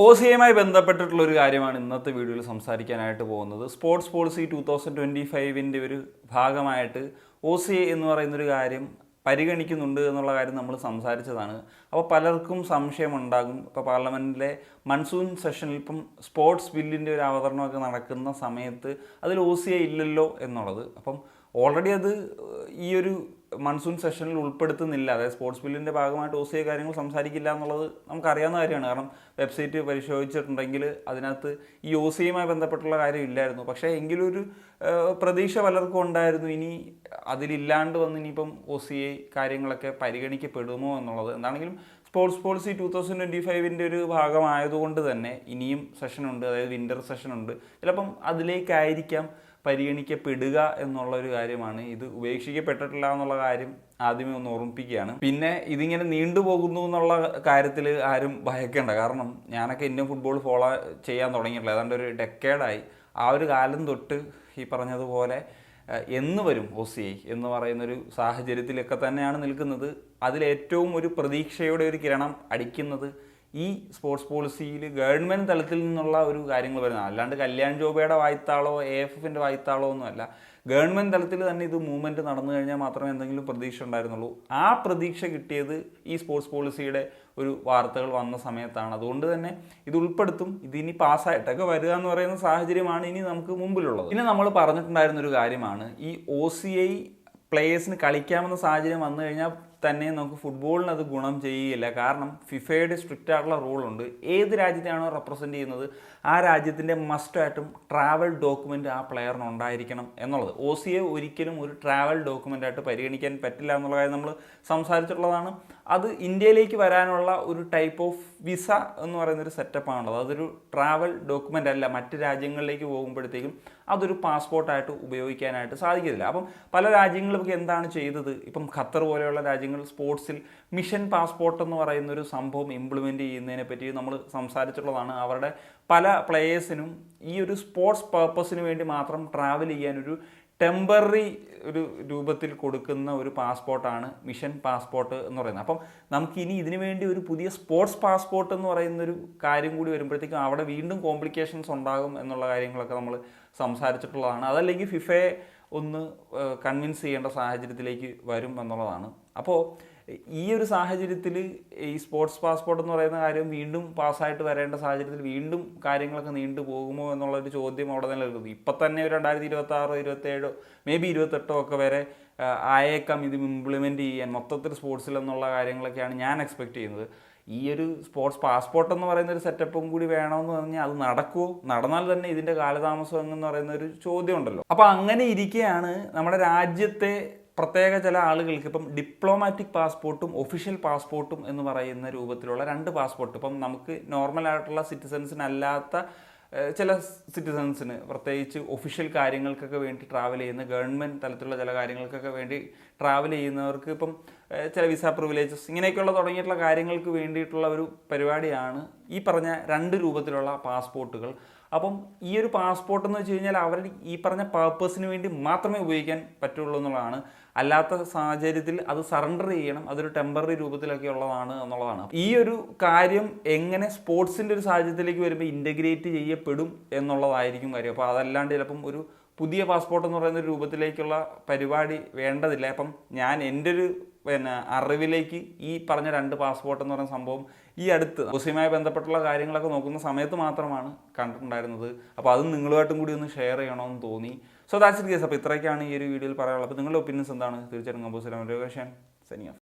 O C എയുമായി ബന്ധപ്പെട്ടിട്ടുള്ള ഒരു കാര്യമാണ് ഇന്നത്തെ വീഡിയോയിൽ സംസാരിക്കാനായിട്ട് പോകുന്നത്. Sports policy two thousand twenty ഫൈവിന്റെ ഒരു ഭാഗമായിട്ട് ഒ സി എ എന്ന് പറയുന്നൊരു കാര്യം പരിഗണിക്കുന്നുണ്ട് എന്നുള്ള കാര്യം നമ്മൾ സംസാരിച്ചതാണ്. അപ്പോൾ പലർക്കും സംശയമുണ്ടാകും. ഇപ്പോൾ പാർലമെന്റിലെ മൺസൂൺ സെഷനിൽ ഇപ്പം സ്പോർട്സ് ബില്ലിന്റെ ഒരു അവതരണമൊക്കെ നടക്കുന്ന സമയത്ത് അതിൽ ഒ സി എ ഇല്ലല്ലോ എന്നുള്ളത്. അപ്പം ഓൾറെഡി അത് ഈ ഒരു മൺസൂൺ സെഷനിൽ ഉൾപ്പെടുത്തുന്നില്ല. അതായത് സ്പോർട്സ് ബില്ലിന്റെ ഭാഗമായിട്ട് സി കാര്യങ്ങൾ സംസാരിക്കില്ല എന്നുള്ളത് നമുക്കറിയാവുന്ന കാര്യമാണ്. കാരണം വെബ്സൈറ്റ് പരിശോധിച്ചിട്ടുണ്ടെങ്കിൽ അതിനകത്ത് ഈ സി ബന്ധപ്പെട്ടുള്ള കാര്യം ഇല്ലായിരുന്നു. പക്ഷേ എങ്കിലും ഒരു ആ, പ്രതീക്ഷ പലർക്കും ഉണ്ടായിരുന്നു. ഇനി അതിലില്ലാണ്ട് വന്ന് ഇനിയിപ്പം ഒ സി ഐ കാര്യങ്ങളൊക്കെ പരിഗണിക്കപ്പെടുമോ എന്നുള്ളത്. എന്താണെങ്കിലും sports policy two thousand twenty ഫൈവിന്റെ ഒരു ഭാഗമായതുകൊണ്ട് തന്നെ ഇനിയും സെഷനുണ്ട് അതായത് വിന്റർ സെഷനുണ്ട് ചിലപ്പം അതിലേക്കായിരിക്കാം പരിഗണിക്കപ്പെടുക എന്നുള്ള ഒരു കാര്യമാണ്. ഇത് ഉപേക്ഷിക്കപ്പെട്ടിട്ടില്ല എന്നുള്ള കാര്യം ആദ്യമേ ഒന്ന് ഓർമ്മിപ്പിക്കുകയാണ്. പിന്നെ ഇതിങ്ങനെ നീണ്ടുപോകുന്നു എന്നുള്ള കാര്യത്തിൽ ആരും ഭയക്കേണ്ട. കാരണം ഞാനൊക്കെ ഇന്ത്യൻ ഫുട്ബോൾ ഫോളോ ചെയ്യാൻ തുടങ്ങിയിട്ടില്ല ഏതാണ്ട് ഒരു ഡെക്കേഡായി. ആ ഒരു കാലം തൊട്ട് ഈ പറഞ്ഞതുപോലെ എന്ന് വരും ഒ സി ഐ എന്ന് പറയുന്നൊരു സാഹചര്യത്തിലൊക്കെ തന്നെയാണ് നിൽക്കുന്നത്. അതിലേറ്റവും ഒരു പ്രതീക്ഷയുടെ ഒരു കിരണം അടിക്കുന്നത് ഈ സ്പോർട്സ് പോളിസിയിൽ ഗവൺമെന്റ് തലത്തിൽ നിന്നുള്ള ഒരു കാര്യങ്ങൾ വരുന്നത് അല്ലാണ്ട് കല്യാൺ ജോബയുടെ വായ്ത്താളോ എ എഫ് എഫിന്റെ വായ്ത്താളോ ഒന്നുമല്ല. ഗവൺമെന്റ് തലത്തിൽ തന്നെ ഇത് മൂവ്മെന്റ് നടന്നു കഴിഞ്ഞാൽ മാത്രമേ എന്തെങ്കിലും പ്രതീക്ഷ ഉണ്ടായിരുന്നുള്ളൂ. ആ പ്രതീക്ഷ കിട്ടിയത് ഈ സ്പോർട്സ് പോളിസിയുടെ ഒരു വാർത്തകൾ വന്ന സമയത്താണ്. അതുകൊണ്ട് തന്നെ ഇത് ഉൾപ്പെടുത്തും. ഇതിനി പാസ്സായിട്ടൊക്കെ വരിക എന്ന് പറയുന്ന സാഹചര്യമാണ് ഇനി നമുക്ക് മുമ്പിലുള്ളത്. പിന്നെ നമ്മൾ പറഞ്ഞിട്ടുണ്ടായിരുന്ന ഒരു കാര്യമാണ്. ഈ ഒ സി ഐ പ്ലേയേഴ്സിന് കളിക്കാമെന്ന സാഹചര്യം വന്നു കഴിഞ്ഞാൽ തന്നെ നമുക്ക് ഫുട്ബോളിന് അത് ഗുണം ചെയ്യുകയില്ല. കാരണം ഫിഫയുടെ സ്ട്രിക്റ്റ് ആയിട്ടുള്ള റൂളുണ്ട് ഏത് രാജ്യത്തെയാണോ റെപ്രസെന്റ് ചെയ്യുന്നത് ആ രാജ്യത്തിന്റെ മസ്റ്റായിട്ടും ട്രാവൽ ഡോക്യുമെന്റ് ആ പ്ലെയറിന് ഉണ്ടായിരിക്കണം എന്നുള്ളത്. ഒ സി എ ഒരിക്കലും ഒരു ട്രാവൽ ഡോക്യുമെന്റ് ആയിട്ട് പരിഗണിക്കാൻ പറ്റില്ല എന്നുള്ള കാര്യം നമ്മൾ സംസാരിച്ചിട്ടുള്ളതാണ്. അത് ഇന്ത്യയിലേക്ക് വരാനുള്ള ഒരു ടൈപ്പ് ഓഫ് വിസ എന്ന് പറയുന്നൊരു സെറ്റപ്പാണുള്ളത് അതൊരു ട്രാവൽ ഡോക്യുമെന്റ് അല്ല. മറ്റ് രാജ്യങ്ങളിലേക്ക് പോകുമ്പോഴത്തേക്കും അതൊരു പാസ്പോർട്ടായിട്ട് ഉപയോഗിക്കാനായിട്ട് സാധിക്കത്തില്ല. അപ്പം പല രാജ്യങ്ങളും എന്താണ് ചെയ്തത്? ഇപ്പം ഖത്തർ പോലെയുള്ള രാജ്യങ്ങൾ സ്പോർട്സിൽ മിഷൻ പാസ്പോർട്ട് എന്ന് പറയുന്ന ഒരു സംഭവം ഇംപ്ലിമെന്റ് ചെയ്യുന്നതിനെ പറ്റി നമ്മൾ സംസാരിച്ചിട്ടുള്ളതാണ്. അവരുടെ പല പ്ലേയേഴ്സിനും ഈ ഒരു സ്പോർട്സ് പർപ്പസിന് വേണ്ടി മാത്രം ട്രാവൽ ചെയ്യാനൊരു ടെമ്പററി ഒരു രൂപത്തിൽ കൊടുക്കുന്ന ഒരു പാസ്പോർട്ടാണ് മിഷൻ പാസ്പോർട്ട് എന്ന് പറയുന്നത്. അപ്പം നമുക്ക് ഇനി ഇതിനു വേണ്ടി ഒരു പുതിയ സ്പോർട്സ് പാസ്പോർട്ട് എന്ന് പറയുന്ന ഒരു കാര്യം കൂടി വരുമ്പോഴത്തേക്കും അവിടെ വീണ്ടും കോംപ്ലിക്കേഷൻസ് ഉണ്ടാകും എന്നുള്ള കാര്യങ്ങളൊക്കെ നമ്മൾ സംസാരിച്ചിട്ടുള്ളതാണ്. അതല്ലെങ്കിൽ ഫിഫയെ ഒന്ന് കൺവിൻസ് ചെയ്യേണ്ട സാഹചര്യത്തിലേക്ക് വരും എന്നുള്ളതാണ്. അപ്പോൾ ഈ ഒരു സാഹചര്യത്തിൽ ഈ സ്പോർട്സ് പാസ്പോർട്ട് എന്ന് പറയുന്ന കാര്യം വീണ്ടും പാസ്സായിട്ട് വരേണ്ട സാഹചര്യത്തിൽ വീണ്ടും കാര്യങ്ങളൊക്കെ നീണ്ടു പോകുമോ എന്നുള്ളൊരു ചോദ്യം അവിടെ നിലനിൽക്കുന്നു ഇപ്പം തന്നെ ഒരു രണ്ടായിരത്തി ഇരുപത്തി ആറോ ഇരുപത്തേഴോ മേ ബി ഇരുപത്തെട്ടോ ഒക്കെ വരെ ആയേക്കാം ഇത് ഇംപ്ലിമെന്റ് ചെയ്യാൻ മൊത്തത്തിൽ സ്പോർട്സിൽ എന്നുള്ള കാര്യങ്ങളൊക്കെയാണ് ഞാൻ എക്സ്പെക്റ്റ് ചെയ്യുന്നത്. ഈ ഒരു സ്പോർട്സ് പാസ്പോർട്ട് എന്ന് പറയുന്ന ഒരു സെറ്റപ്പും കൂടി വേണമെന്ന് പറഞ്ഞാൽ അത് നടക്കുമോ നടന്നാൽ തന്നെ ഇതിന്റെ കാലതാമസം എന്ന് പറയുന്ന ഒരു ചോദ്യം ഉണ്ടല്ലോ അപ്പോൾ അങ്ങനെ ഇരിക്കെയാണ് നമ്മുടെ രാജ്യത്തെ പ്രത്യേക ചില ആളുകൾക്ക് ഇപ്പം ഡിപ്ലോമാറ്റിക് പാസ്പോർട്ടും ഒഫീഷ്യൽ പാസ്പോർട്ടും എന്ന് പറയുന്ന രൂപത്തിലുള്ള രണ്ട് പാസ്പോർട്ട് ഇപ്പം നമുക്ക് നോർമൽ ആയിട്ടുള്ള സിറ്റിസൺസിനല്ലാത്ത ചില സിറ്റിസൺസിന് പ്രത്യേകിച്ച് ഒഫീഷ്യൽ കാര്യങ്ങൾക്കൊക്കെ വേണ്ടി ട്രാവൽ ചെയ്യുന്ന ഗവൺമെന്റ് തലത്തിലുള്ള ചില കാര്യങ്ങൾക്കൊക്കെ വേണ്ടി ട്രാവൽ ചെയ്യുന്നവർക്ക് ഇപ്പം ചില വിസ പ്രിവിലേജസ് ഇങ്ങനെയൊക്കെയുള്ള തുടങ്ങിയിട്ടുള്ള കാര്യങ്ങൾക്ക് വേണ്ടിയിട്ടുള്ള ഒരു പരിപാടിയാണ് ഈ പറഞ്ഞ രണ്ട് രൂപത്തിലുള്ള പാസ്പോർട്ടുകൾ അപ്പം ഈ ഒരു പാസ്പോർട്ട് എന്ന് വെച്ച് കഴിഞ്ഞാൽ അവരുടെ ഈ പറഞ്ഞ പർപ്പസിന് വേണ്ടി മാത്രമേ ഉപയോഗിക്കാൻ പറ്റുള്ളൂ എന്നുള്ളതാണ്. അല്ലാത്ത സാഹചര്യത്തിൽ അത് സറണ്ടർ ചെയ്യണം അതൊരു ടെമ്പററി രൂപത്തിലൊക്കെ ഉള്ളതാണ് എന്നുള്ളതാണ്. ഈ ഒരു കാര്യം എങ്ങനെ സ്പോർട്സിന്റെ ഒരു സാഹചര്യത്തിലേക്ക് വരുമ്പോൾ ഇന്റഗ്രേറ്റ് ചെയ്യപ്പെടും എന്നുള്ളതായിരിക്കും കാര്യം. അപ്പോൾ അതല്ലാണ്ട് ചിലപ്പം ഒരു പുതിയ പാസ്പോർട്ട് എന്ന് പറയുന്ന രൂപത്തിലേക്കുള്ള പരിപാടി വേണ്ടതില്ല. അപ്പം ഞാൻ എന്റെ ഒരു പിന്നെ അറിവിലേക്ക് ഈ പറഞ്ഞ രണ്ട് പാസ്പോർട്ട് എന്ന് പറയുന്ന സംഭവം ഈ അടുത്ത് ഹൗസിയുമായി ബന്ധപ്പെട്ടുള്ള കാര്യങ്ങളൊക്കെ നോക്കുന്ന സമയത്ത് മാത്രമാണ് കണ്ടിട്ടുണ്ടായിരുന്നത്. അപ്പോൾ അത് നിങ്ങളുമായിട്ടും കൂടി ഒന്ന് ഷെയർ ചെയ്യണമെന്ന് തോന്നി. സോ ദാറ്റ്സ് ഇറ്റ് കേസ് അപ്പോൾ ഇത്രയൊക്കെയാണ് ഈ ഒരു വീഡിയോയിൽ പറയാനുള്ളത്. അപ്പോൾ നിങ്ങളുടെ ഒപ്പീനിയൻസ് എന്താണ്? തീർച്ചയായിട്ടും കമ്പോസ് സനിയ